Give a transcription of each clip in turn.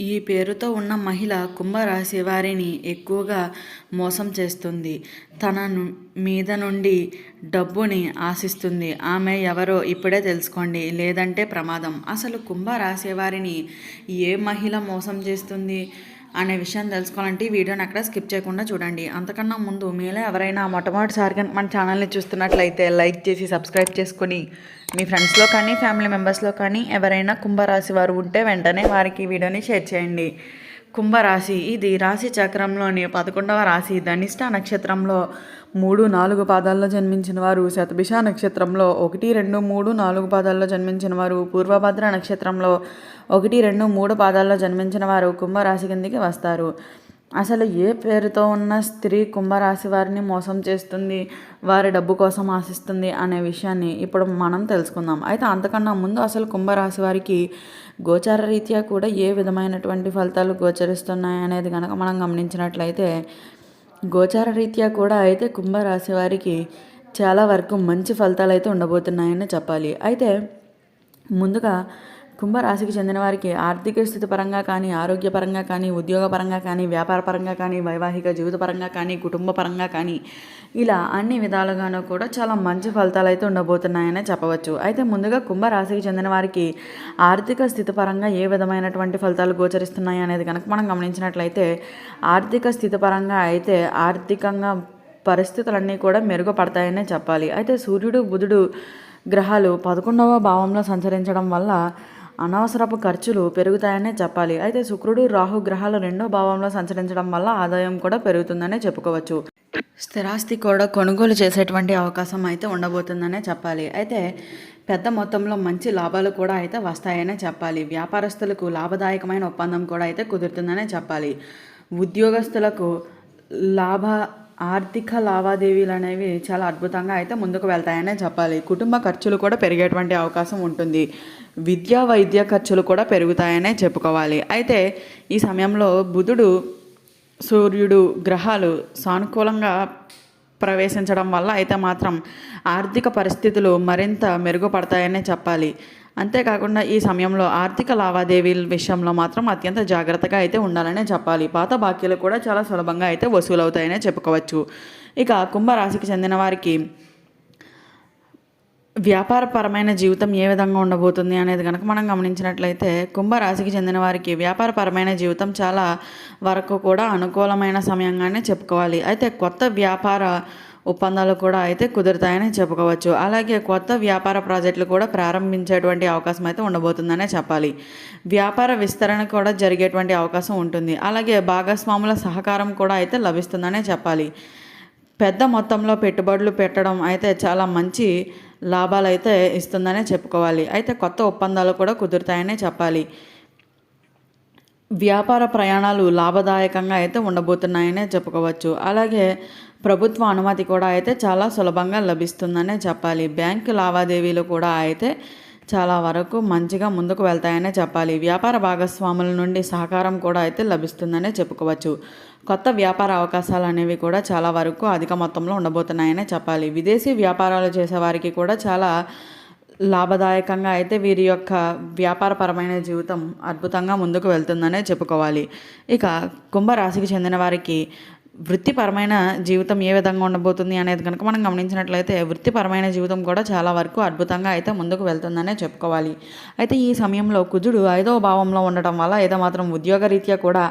ఈ పేరుతో ఉన్న మహిళ కుంభరాశి వారిని ఎక్కువగా మోసం చేస్తుంది. తన మీద నుండి డబ్బుని ఆశిస్తుంది. ఆమె ఎవరో ఇప్పుడే తెలుసుకోండి. లేదంటే ప్రమాదం. అసలు కుంభరాశి వారిని ఏ మహిళ మోసం చేస్తుంది? అనే విషయం తెలుసుకోవాలంటే ఈ వీడియోని అక్కడ స్కిప్ చేయకుండా చూడండి. అంతకన్నా ముందు మీలో ఎవరైనా మొట్టమొదటిసారిగా మన ఛానల్ని చూస్తున్నట్లయితే లైక్ చేసి సబ్స్క్రైబ్ చేసుకొని మీ ఫ్రెండ్స్లో కానీ ఫ్యామిలీ మెంబర్స్లో కానీ ఎవరైనా కుంభరాశి వారు ఉంటే వెంటనే వారికి ఈ వీడియోని షేర్ చేయండి. కుంభరాశి. ఇది రాశి చక్రంలోని పదకొండవ రాశి. ధనిష్ట నక్షత్రంలో మూడు నాలుగు పాదాల్లో జన్మించిన వారు శతభిష నక్షత్రంలో ఒకటి రెండు మూడు నాలుగు పాదాల్లో జన్మించిన వారు పూర్వభద్ర నక్షత్రంలో ఒకటి రెండు మూడు పాదాల్లో జన్మించిన వారు కుంభరాశి కిందికి వస్తారు. అసలు ఏ పేరుతో ఉన్న స్త్రీ కుంభరాశి వారిని మోసం చేస్తుంది వారి డబ్బు కోసం ఆశిస్తుంది అనే విషయాన్ని ఇప్పుడు మనం తెలుసుకుందాం. అయితే అంతకన్నా ముందు అసలు కుంభరాశి వారికి గోచార రీత్యా కూడా ఏ విధమైనటువంటి ఫలితాలు గోచరిస్తున్నాయి అనేది కనుక మనం గమనించినట్లయితే గోచార రీత్యా కూడా అయితే కుంభరాశి వారికి చాలా వరకు మంచి ఫలితాలు అయితే ఉండబోతున్నాయని చెప్పాలి. అయితే ముందుగా కుంభరాశికి చెందిన వారికి ఆర్థిక స్థితి పరంగా కానీ ఆరోగ్యపరంగా కానీ ఉద్యోగపరంగా కానీ వ్యాపారపరంగా కానీ వైవాహిక జీవితపరంగా కానీ కుటుంబపరంగా కానీ ఇలా అన్ని విధాలుగానూ కూడా చాలా మంచి ఫలితాలు అయితే ఉండబోతున్నాయనే చెప్పవచ్చు. అయితే ముందుగా కుంభరాశికి చెందిన వారికి ఆర్థిక స్థితి పరంగా ఏ విధమైనటువంటి ఫలితాలు గోచరిస్తున్నాయి అనేది కనుక మనం గమనించినట్లయితే ఆర్థిక స్థితి పరంగా అయితే ఆర్థికంగా పరిస్థితులన్నీ కూడా మెరుగుపడతాయనే చెప్పాలి. అయితే సూర్యుడు బుధుడు గ్రహాలు పదకొండవ భావంలో సంచరించడం వల్ల అనవసరపు ఖర్చులు పెరుగుతాయనే చెప్పాలి. అయితే శుక్రుడు రాహు గ్రహాలు రెండో భావంలో సంచరించడం వల్ల ఆదాయం కూడా పెరుగుతుందనే చెప్పుకోవచ్చు. స్థిరాస్తి కూడా కొనుగోలు చేసేటువంటి అవకాశం అయితే ఉండబోతుందనే చెప్పాలి. అయితే పెద్ద మొత్తంలో మంచి లాభాలు కూడా అయితే వస్తాయనే చెప్పాలి. వ్యాపారస్తులకు లాభదాయకమైన ఒప్పందం కూడా అయితే కుదురుతుందనే చెప్పాలి. ఉద్యోగస్తులకు లాభ ఆర్థిక లావాదేవీలు అనేవి చాలా అద్భుతంగా అయితే ముందుకు వెళ్తాయనే చెప్పాలి. కుటుంబ ఖర్చులు కూడా పెరిగేటువంటి అవకాశం ఉంటుంది. విద్యా వైద్య ఖర్చులు కూడా పెరుగుతాయనే చెప్పుకోవాలి. అయితే ఈ సమయంలో బుధుడు సూర్యుడు గ్రహాలు సానుకూలంగా ప్రవేశించడం వల్ల అయితే మాత్రం ఆర్థిక పరిస్థితులు మరింత మెరుగుపడతాయనే చెప్పాలి. అంతేకాకుండా ఈ సమయంలో ఆర్థిక లావాదేవీల విషయంలో మాత్రం అత్యంత జాగ్రత్తగా అయితే ఉండాలనే చెప్పాలి. పాత బాకీలు కూడా చాలా సులభంగా అయితే వసూలవుతాయనే చెప్పుకోవచ్చు. ఇక కుంభరాశికి చెందిన వారికి వ్యాపారపరమైన జీవితం ఏ విధంగా ఉండబోతుంది అనేది కనుక మనం గమనించినట్లయితే కుంభరాశికి చెందిన వారికి వ్యాపారపరమైన జీవితం చాలా వరకు కూడా అనుకూలమైన సమయంగానే చెప్పుకోవాలి. అయితే కొత్త వ్యాపార ఒప్పందాలు కూడా అయితే కుదురుతాయని చెప్పుకోవచ్చు. అలాగే కొత్త వ్యాపార ప్రాజెక్టులు కూడా ప్రారంభించేటువంటి అవకాశం అయితే ఉండబోతుందనే చెప్పాలి. వ్యాపార విస్తరణ కూడా జరిగేటువంటి అవకాశం ఉంటుంది. అలాగే భాగస్వాముల సహకారం కూడా అయితే లభిస్తుందనే చెప్పాలి. పెద్ద మొత్తంలో పెట్టుబడులు పెట్టడం అయితే చాలా మంచి లాభాలు అయితే ఇస్తుందనే చెప్పుకోవాలి. అయితే కొత్త ఒప్పందాలు కూడా కుదురుతాయనే చెప్పాలి. వ్యాపార ప్రయాణాలు లాభదాయకంగా అయితే ఉండబోతున్నాయనే చెప్పుకోవచ్చు. అలాగే ప్రభుత్వ అనుమతి కూడా అయితే చాలా సులభంగా లభిస్తుందనే చెప్పాలి. బ్యాంకు లావాదేవీలు కూడా అయితే చాలా వరకు మంచిగా ముందుకు వెళ్తాయనే చెప్పాలి. వ్యాపార భాగస్వాముల నుండి సహకారం కూడా అయితే లభిస్తుందనే చెప్పుకోవచ్చు. కొత్త వ్యాపార అవకాశాలు అనేవి కూడా చాలా వరకు అధిక మొత్తంలో ఉండబోతున్నాయనే చెప్పాలి. విదేశీ వ్యాపారాలు చేసేవారికి కూడా చాలా లాభదాయకంగా అయితే వీరి యొక్క వ్యాపారపరమైన జీవితం అద్భుతంగా ముందుకు వెళ్తుందనే చెప్పుకోవాలి. ఇక కుంభరాశికి చెందిన వారికి వృత్తిపరమైన జీవితం ఏ విధంగా ఉండబోతుంది అనేది కనుక మనం గమనించినట్లయితే వృత్తిపరమైన జీవితం కూడా చాలా వరకు అద్భుతంగా అయితే ముందుకు వెళ్తుందనే చెప్పుకోవాలి. అయితే ఈ సమయంలో కుజుడు ఐదవ భావంలో ఉండటం వల్ల ఏదో మాత్రం ఉద్యోగరీత్యా కూడా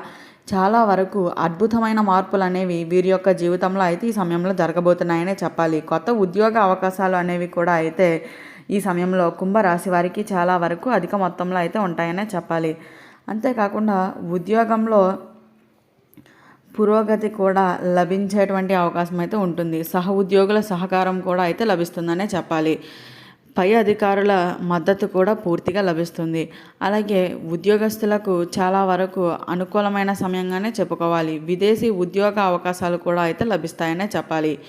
చాలా వరకు అద్భుతమైన మార్పులు అనేవి వీరి యొక్క జీవితంలో అయితే ఈ సమయంలో జరగబోతున్నాయనే చెప్పాలి. కొత్త ఉద్యోగ అవకాశాలు అనేవి కూడా అయితే ఈ సమయంలో కుంభరాశి వారికి చాలా వరకు అధిక మొత్తంలో అయితే ఉంటాయనే చెప్పాలి. అంతేకాకుండా ఉద్యోగంలో పురోగతి కూడా లభించేటువంటి అవకాశం అయితే ఉంటుంది. సహ ఉద్యోగుల సహకారం కూడా అయితే లభిస్తుందనే చెప్పాలి. పై అధికారుల మద్దతు కూడా పూర్తిగా లభిస్తుంది. అలాగే ఉద్యోగస్తులకు చాలా వరకు అనుకూలమైన సమయంగానే చెప్పుకోవాలి. విదేశీ ఉద్యోగ అవకాశాలు కూడా అయితే లభిస్తాయనే చెప్పాలి.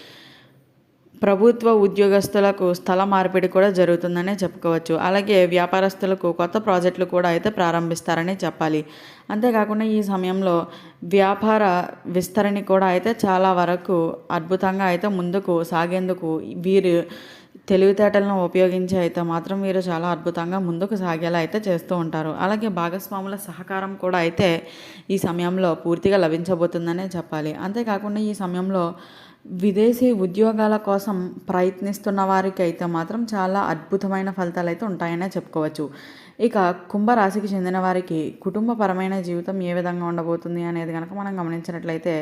ప్రభుత్వ ఉద్యోగస్తులకు స్థల మార్పిడి కూడా జరుగుతుందనే చెప్పుకోవచ్చు. అలాగే వ్యాపారస్తులకు కొత్త ప్రాజెక్టులు కూడా అయితే ప్రారంభిస్తారని చెప్పాలి. అంతేకాకుండా ఈ సమయంలో వ్యాపార విస్తరణ కూడా అయితే చాలా వరకు అద్భుతంగా అయితే ముందుకు సాగేందుకు వీరు తెలివితేటలను ఉపయోగించి అయితే మాత్రం వీరు చాలా అద్భుతంగా ముందుకు సాగేలా అయితే చేస్తూ ఉంటారు. అలాగే భాగస్వాముల సహకారం కూడా అయితే ఈ సమయంలో పూర్తిగా లభించబోతుందనే చెప్పాలి. అంతేకాకుండా ఈ సమయంలో విదేశీ ఉద్యోగాల కోసం ప్రయత్నిస్తున్న వారికి అయితే మాత్రం చాలా అద్భుతమైన ఫలితాలు అయితే ఉంటాయనే చెప్పుకోవచ్చు. ఇక కుంభరాశికి చెందిన వారికి కుటుంబపరమైన జీవితం ఏ విధంగా ఉండబోతుంది అనేది కనుక మనం గమనించినట్లయితే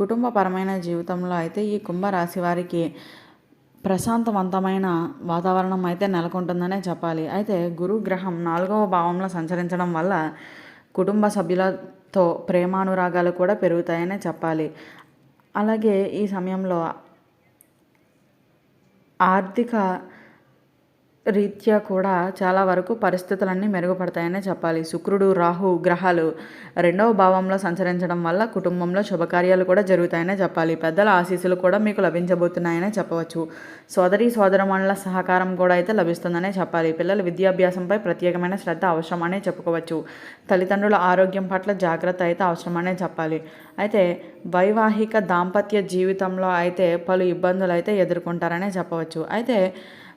కుటుంబపరమైన జీవితంలో అయితే ఈ కుంభరాశి వారికి ప్రశాంతవంతమైన వాతావరణం అయితే నెలకొంటుందనే చెప్పాలి. అయితే గురు గ్రహం నాలుగవ భావంలో సంచరించడం వల్ల కుటుంబ సభ్యులతో ప్రేమానురాగాలు కూడా పెరుగుతాయనే చెప్పాలి. అలాగే ఈ సమయంలో ఆర్థిక రీత్యా కూడా చాలా వరకు పరిస్థితులన్నీ మెరుగుపడతాయనే చెప్పాలి. శుక్రుడు రాహు గ్రహాలు రెండవ భావంలో సంచరించడం వల్ల కుటుంబంలో శుభకార్యాలు కూడా జరుగుతాయనే చెప్పాలి. పెద్దల ఆశీస్సులు కూడా మీకు లభించబోతున్నాయనే చెప్పవచ్చు. సోదరి సోదరమణుల సహకారం కూడా అయితే లభిస్తుందనే చెప్పాలి. పిల్లల విద్యాభ్యాసంపై ప్రత్యేకమైన శ్రద్ధ అవసరమనే చెప్పుకోవచ్చు. తల్లిదండ్రుల ఆరోగ్యం పట్ల జాగ్రత్త అయితే అవసరమనే చెప్పాలి. అయితే వైవాహిక దాంపత్య జీవితంలో అయితే పలు ఇబ్బందులు అయితే ఎదుర్కొంటారనే చెప్పవచ్చు. అయితే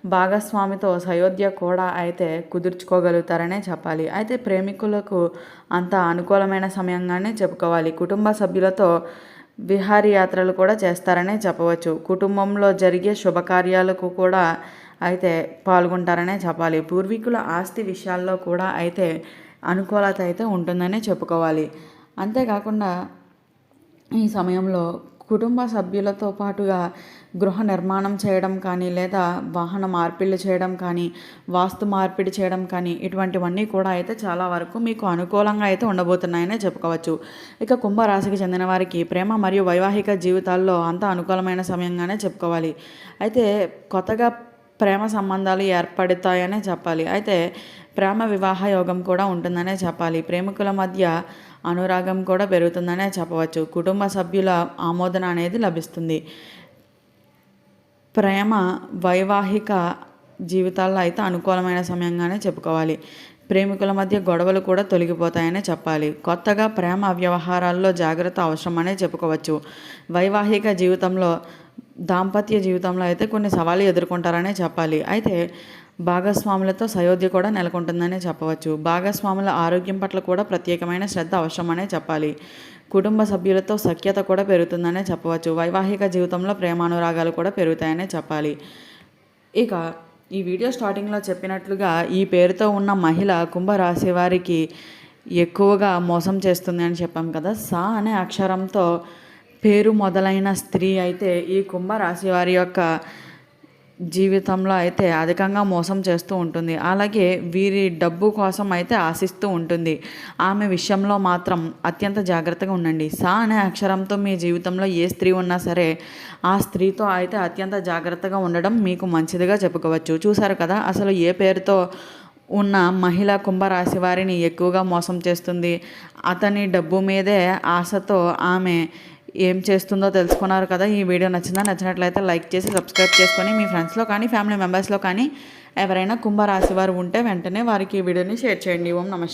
భాగస్వామితో సయోధ్య కూడా అయితే కుదుర్చుకోగలుగుతారనే చెప్పాలి. అయితే ప్రేమికులకు అంత అనుకూలమైన సమయంగానే చెప్పుకోవాలి. కుటుంబ సభ్యులతో విహారయాత్రలు కూడా చేస్తారనే చెప్పవచ్చు. కుటుంబంలో జరిగే శుభకార్యాలకు కూడా అయితే పాల్గొంటారనే చెప్పాలి. పూర్వీకుల ఆస్తి విషయాల్లో కూడా అయితే అనుకూలత అయితే ఉంటుందనే చెప్పుకోవాలి. అంతేకాకుండా ఈ సమయంలో కుటుంబ సభ్యులతో పాటుగా గృహ నిర్మాణం చేయడం కానీ లేదా వాహన మార్పిళ్ళు చేయడం కానీ వాస్తు మార్పిడి చేయడం కానీ ఇటువంటివన్నీ కూడా అయితే చాలా వరకు మీకు అనుకూలంగా అయితే ఉండబోతున్నాయనే చెప్పుకోవచ్చు. ఇక కుంభరాశికి చెందిన వారికి ప్రేమ మరియు వైవాహిక జీవితాల్లో అంత అనుకూలమైన సమయంగానే చెప్పుకోవాలి. అయితే కొత్తగా ప్రేమ సంబంధాలు ఏర్పడతాయనే చెప్పాలి. అయితే ప్రేమ వివాహ యోగం కూడా ఉంటుందనే చెప్పాలి. ప్రేమికుల మధ్య అనురాగం కూడా పెరుగుతుందనే చెప్పవచ్చు. కుటుంబ సభ్యుల ఆమోదన అనేది లభిస్తుంది. ప్రేమ వైవాహిక జీవితాల్లో అయితే అనుకూలమైన సమయంగానే చెప్పుకోవాలి. ప్రేమికుల మధ్య గొడవలు కూడా తొలగిపోతాయనే చెప్పాలి. కొత్తగా ప్రేమ వ్యవహారాల్లో జాగ్రత్త అవసరమనే చెప్పుకోవచ్చు. వైవాహిక జీవితంలో దాంపత్య జీవితంలో అయితే కొన్ని సవాళ్ళు ఎదుర్కొంటారనే చెప్పాలి. అయితే భాగస్వాములతో సయోధ్య కూడా నెలకొంటుందనే చెప్పవచ్చు. భాగస్వాముల ఆరోగ్యం పట్ల కూడా ప్రత్యేకమైన శ్రద్ధ అవసరమనే చెప్పాలి. కుటుంబ సభ్యులతో సఖ్యత కూడా పెరుగుతుందనే చెప్పవచ్చు. వైవాహిక జీవితంలో ప్రేమానురాగాలు కూడా పెరుగుతాయనే చెప్పాలి. ఇక ఈ వీడియో స్టార్టింగ్లో చెప్పినట్లుగా ఈ పేరుతో ఉన్న మహిళ కుంభరాశి వారికి ఎక్కువగా మోసం చేస్తుంది అని చెప్పాం కదా. సా అనే అక్షరంతో పేరు మొదలైన స్త్రీ అయితే ఈ కుంభరాశి వారి యొక్క జీవితంలో అయితే అధికంగా మోసం చేస్తూ ఉంటుంది. అలాగే వీరి డబ్బు కోసం అయితే ఆశిస్తూ ఉంటుంది. ఆమె విషయంలో మాత్రం అత్యంత జాగ్రత్తగా ఉండండి. సా అనే అక్షరంతో మీ జీవితంలో ఏ స్త్రీ ఉన్నా సరే ఆ స్త్రీతో అయితే అత్యంత జాగ్రత్తగా ఉండడం మీకు మంచిదిగా చెప్పుకోవచ్చు. చూసారు కదా అసలు ఏ పేరుతో ఉన్న మహిళ కుంభరాశి వారిని ఎక్కువగా మోసం చేస్తుంది? అతని డబ్బు మీదే ఆశతో ఆమె ఏం చేస్తుందో తెలుసుకున్నారు కదా ఈ వీడియో నచ్చిందా నచ్చినట్లయితే లైక్ చేసి సబ్స్క్రైబ్ చేసుకొని మీ ఫ్రెండ్స్లో కానీ ఫ్యామిలీ మెంబర్స్లో కానీ ఎవరైనా కుంభరాశి వారు ఉంటే వెంటనే వారికి ఈ వీడియోని షేర్ చేయండి. ఓం నమస్తే